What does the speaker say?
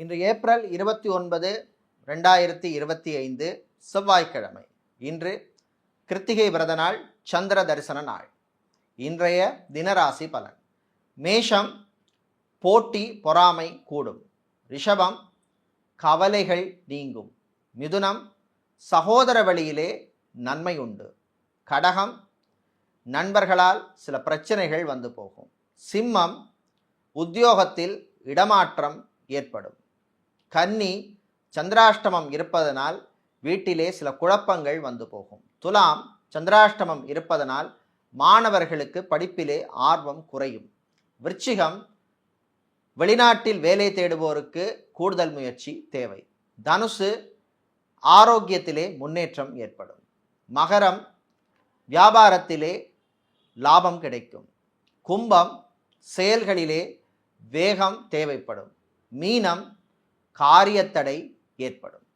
இன்று ஏப்ரல் இருபத்தி ஒன்பது ரெண்டாயிரத்தி இருபத்தி ஐந்து செவ்வாய்க்கிழமை. இன்று கிருத்திகை விரத நாள் சந்திர தரிசன நாள். இன்றைய தினராசி பலன். மேஷம் போட்டி பொறாமை கூடும். ரிஷபம் கவலைகள் நீங்கும். மிதுனம் சகோதர வழியிலே நன்மை உண்டு. கடகம் நண்பர்களால் சில பிரச்சனைகள் வந்து போகும். சிம்மம் உத்தியோகத்தில் இடமாற்றம் ஏற்படும். கன்னி சந்திராஷ்டமம் இருப்பதனால் வீட்டிலே சில குழப்பங்கள் வந்து போகும். துலாம் சந்திராஷ்டமம் இருப்பதனால் மாணவர்களுக்கு படிப்பிலே ஆர்வம் குறையும். விருச்சிகம் வெளிநாட்டில் வேலை தேடுவோருக்கு கூடுதல் முயற்சி தேவை. தனுசு ஆரோக்கியத்திலே முன்னேற்றம் ஏற்படும். மகரம் வியாபாரத்திலே லாபம் கிடைக்கும். கும்பம் செயல்களிலே வேகம் தேவைப்படும். மீனம் காரியத்தடை ஏற்படும்.